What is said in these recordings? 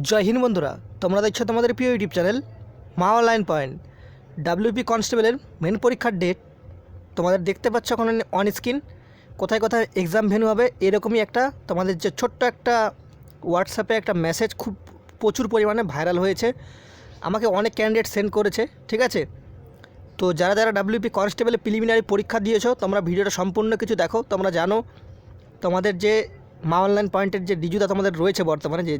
জয় হিন্দ বন্ধুরা, তোমরা দেখছ তোমাদের প্রিয় YouTube channel Maa online point. WP কনস্টেবলের মেন পরীক্ষার ডেট তোমাদের দেখতে পাচ্ছ এখন অন স্ক্রিন কোথায় কোথায় এক্সাম ভেনু হবে, এরকমই একটা তোমাদের যে ছোট্ট একটা হোয়াটসঅ্যাপে একটা মেসেজ খুব প্রচুর পরিমাণে ভাইরাল হয়েছে, আমাকে অনেক ক্যান্ডিডেট সেন্ড করেছে, ঠিক আছে? তো যারা যারা ডাব্লিউপি কনস্টেবলের প্রিলিমিনারি পরীক্ষা দিয়েছ, তোমরা ভিডিওটা সম্পূর্ণ কিছু দেখো, তোমরা জানো, তোমাদের যে মা অনলাইন পয়েন্টের যে ডিজুদা তোমাদের রয়েছে বর্তমানে যে,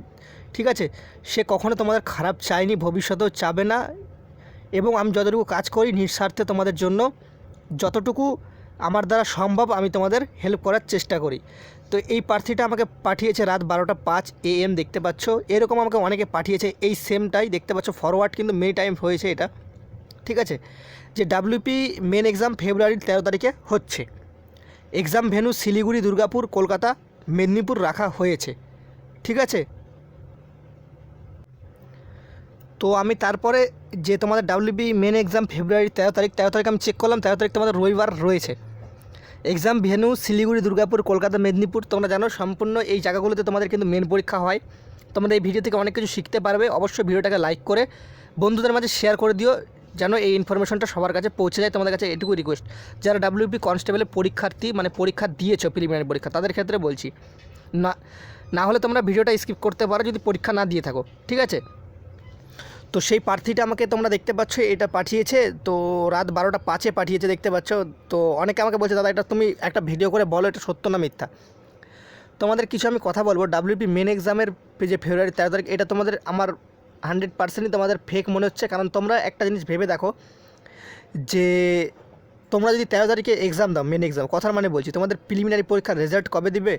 ঠিক আছে? সে কখনো তোমাদের খারাপ চায়নি, ভবিষ্যতেও চাবে না এবং আমি যতটুকু কাজ করি নিঃস্বার্থে তোমাদের জন্য, যতটুকু আমার দ্বারা সম্ভব আমি তোমাদের হেল্প করার চেষ্টা করি। তো এই প্রার্থীটা আমাকে পাঠিয়েছে রাত বারোটা পাঁচ এ এম দেখতে পাচ্ছ? এরকম আমাকে অনেকে পাঠিয়েছে, এই সেমটাই দেখতে পাচ্ছ? ফরওয়ার্ড কিন্তু মেনি টাইম হয়েছে এটা, ঠিক আছে? যে ডাব্লিউপি মেন এক্সাম ফেব্রুয়ারির তেরো তারিখে হচ্ছে। এক্সাম ভেন্যু শিলিগুড়ি, দুর্গাপুর, কলকাতা মেদিনীপুর রাখা হয়েছে। ঠিক আছে? তো আমি তারপরে যে তোমাদের ডাব্লিউবি মেন এক্সাম ফেব্রুয়ারি তেরো তারিখ তেরো তারিখ আমি চেক করলাম, তেরো তারিখ তোমাদের রবিবার রয়েছে। এক্সাম ভেন্যু শিলিগুড়ি, দুর্গাপুর, কলকাতা, মেদিনীপুর, তোমরা জানো সম্পূর্ণ এই জায়গাগুলোতে তোমাদের কিন্তু মেন পরীক্ষা হয়। তোমরা এই ভিডিও থেকে অনেক কিছু শিখতে পারবে। অবশ্যই ভিডিওটাকে লাইক করে বন্ধুদের মাঝে শেয়ার করে দিও। যেন এই ইনফরমেশনটা সবার কাছে পৌঁছে যায় তোমাদের কাছে এটুকু রিকোয়েস্ট যারা ডাব্লিউপি কনস্টেবলের পরীক্ষার্থী মানে পরীক্ষা দিয়েছ প্রিলিমিনারি পরীক্ষা, তাদের ক্ষেত্রে বলছি, না না হলে তোমরা ভিডিওটা স্কিপ করতে পারো, যদি পরীক্ষা না দিয়ে থাকো, ঠিক আছে? তো সেই প্রার্থীটা আমাকে তোমরা দেখতে পাচ্ছ, এটা পাঠিয়েছে, তো রাত বারোটা পাঁচে পাঠিয়েছে, দেখতে পাচ্ছ? তো অনেকে আমাকে বলছে, দাদা, এটা তুমি একটা ভিডিও করে বলো, এটা সত্য না মিথ্যা? তোমাদের কিছু আমি কথা বলব ডাব্লিউপি মেন এক্সামের যে ফেব্রুয়ারি তেরো তারিখ, এটা তোমাদের আমার হান্ড্রেড পার্সেন্টই তোমাদের ফেক মনে হচ্ছে। কারণ তোমরা একটা জিনিস ভেবে দেখো যে তোমরা যদি তেরো তারিখে এক্সাম দাও মেন এক্সাম কথার মানে বলছি, তোমাদের প্রিলিমিনারি পরীক্ষার রেজাল্ট কবে দিবে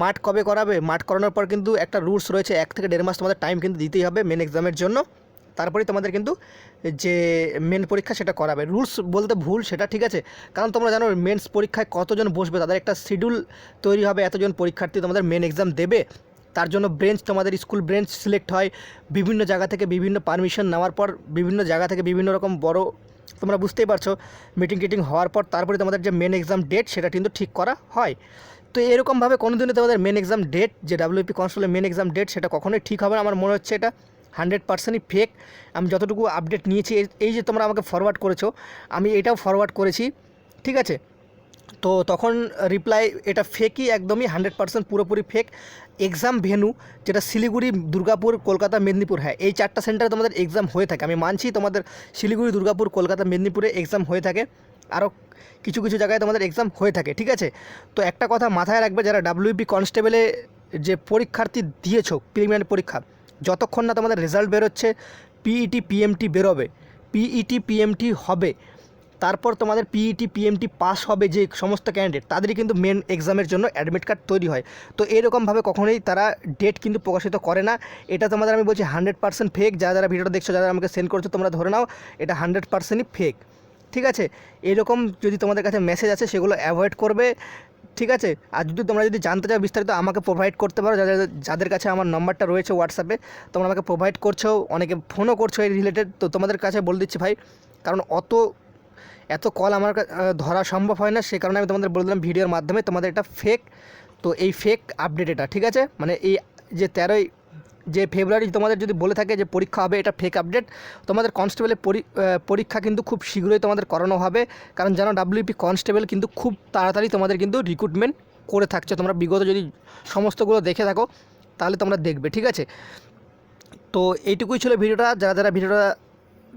মাঠ কবে করাবে মাঠ করানোর পর কিন্তু একটা রুলস রয়েছে, এক থেকে দেড় মাস তোমাদের টাইম কিন্তু দিতেই হবে মেন এক্সামের জন্য। তারপরেই তোমাদের কিন্তু যে মেন পরীক্ষা সেটা করাবে। রুলস বলতে ভুল, সেটা ঠিক আছে। কারণ তোমরা জানো মেন্স পরীক্ষায় কতজন বসবে, তাদের একটা শিডিউল তৈরি হবে, এতজন পরীক্ষার্থী তোমাদের মেন এক্সাম দেবে। তার জন্য ব্রেঞ্চ তোমাদের স্কুল ব্রেঞ্চ সিলেক্ট হয়, বিভিন্ন জায়গা থেকে বিভিন্ন পারমিশন নেওয়ার পর, বিভিন্ন জায়গা থেকে বিভিন্ন রকম বড়, তোমরা বুঝতেই পারছ মিটিং টিটিং হওয়ার পর, তারপরে তোমাদের যে মেন এক্সাম ডেট সেটা কিন্তু ঠিক করা হয়। তো এরকমভাবে কোনো দিনও তোমাদের মেন এক্সাম ডেট যে ডাব্লিউপি কনস্টেবলের মেন এক্সাম ডেট সেটা কখনোই ঠিক হবে আমার মনে হচ্ছে এটা হান্ড্রেড পার্সেন্টই ফেক আমি যতটুকু আপডেট নিয়েছি, এই যে তোমরা আমাকে ফরওয়ার্ড করেছ, আমি এটাও ফরওয়ার্ড করেছি, ঠিক আছে? তো তখন রিপ্লাই এটা ফেকই একদমই হান্ড্রেড পার্সেন্ট পুরোপুরি ফেক এক্সাম ভেনু যেটা শিলিগুড়ি, দুর্গাপুর, কলকাতা, মেদিনীপুর হ্যাঁ এই চারটা সেন্টারে তোমাদের এক্সাম হয়ে থাকে। আমি মানছি তোমাদের শিলিগুড়ি, দুর্গাপুর, কলকাতা, মেদিনীপুরে এক্সাম হয়ে থাকে। আরও কিছু কিছু জায়গায় তোমাদের এক্সাম হয়ে থাকে, ঠিক আছে? তো একটা কথা মাথায় রাখবে, যারা ডাব্লিউপি কনস্টেবলে যে পরীক্ষার্থী দিয়েছ প্রিলিমিনারি পরীক্ষা, যতক্ষণ না তোমাদের রেজাল্ট বেরোচ্ছে পিইটি পিএমটি বেরোবে। পিইটি পিএমটি হবে। তারপর তোমাদের পিইটি পিএমটি পাস হবে যে সমস্ত ক্যান্ডিডেট তাদেরই কিন্তু মেন এক্সামের জন্য অ্যাডমিট কার্ড তৈরি হয়। তো এরকমভাবে কখনোই তারা ডেট কিন্তু প্রকাশিত করে না। এটা তোমাদের আমি বলছি হান্ড্রেড পার্সেন্ট ফেক যারা যারা ভিডিওটা দেখছ, যারা আমাকে সেন্ড করছ, তোমরা ধরে নাও, এটা হান্ড্রেড পার্সেন্টই ফেক ঠিক আছে? এরকম যদি তোমাদের কাছে মেসেজ আছে সেগুলো অ্যাভয়েড করবে। ঠিক আছে? আর যদি তোমরা যদি জানতে চাও বিস্তারিত, আমাকে প্রোভাইড করতে পারো। যাদের যাদের কাছে আমার নম্বরটা রয়েছে হোয়াটসঅ্যাপে তোমরা আমাকে প্রোভাইড করছ। অনেকে ফোনও করছ এই রিলেটেড তো তোমাদের কাছে বলে দিচ্ছি ভাই, কারণ অত এত কল আমার ধরা সম্ভব হয় না, সে কারণে আমি তোমাদের বলে দিলাম ভিডিওর মাধ্যমে তোমাদের এটা ফেক তো এই ফেক আপডেট এটা, ঠিক আছে? মানে এই যে তেরোই, যে ফেব্রুয়ারি তোমাদের যদি বলে থাকে যে পরীক্ষা হবে, এটা ফেক আপডেট তোমাদের কনস্টেবলের পরি- পরীক্ষা কিন্তু খুব শীঘ্রই তোমাদের করানো হবে, কারণ জানো ডাব্লিউপি কনস্টেবল কিন্তু খুব তাড়াতাড়ি তোমাদের কিন্তু রিক্রুটমেন্ট করে থাকছে। তোমরা বিগত যদি সমস্তগুলো দেখে থাকো, তাহলে তোমরা দেখবে, ঠিক আছে? তো এইটুকুই ছিল ভিডিওটা। যারা যারা ভিডিওটা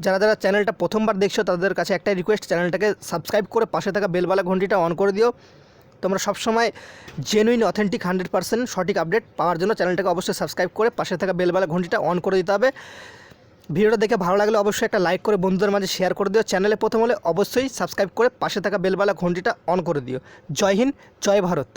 যারা যারা চ্যানেলটা প্রথমবার দেখছ, তাদের কাছে একটাই রিকোয়েস্ট চ্যানেলটাকে সাবস্ক্রাইব করে পাশে থাকা বেলবালা ঘন্টিটা অন করে দিও। তোমরা সবসময় জেনুইন অথেন্টিক হান্ড্রেড পার্সেন্ট সঠিক আপডেট পাওয়ার জন্য চ্যানেলটাকে অবশ্যই সাবস্ক্রাইব করে পাশে থাকা বেলবালা ঘন্টিটা অন করে দিতে হবে। ভিডিওটা দেখে ভালো লাগলে অবশ্যই একটা লাইক করে বন্ধুদের মাঝে শেয়ার করে দিও। চ্যানেলে প্রথম হলে অবশ্যই সাবস্ক্রাইব করে পাশে থাকা বেলবালা ঘন্টিটা অন করে দিও। জয় হিন্দ, জয় ভারত।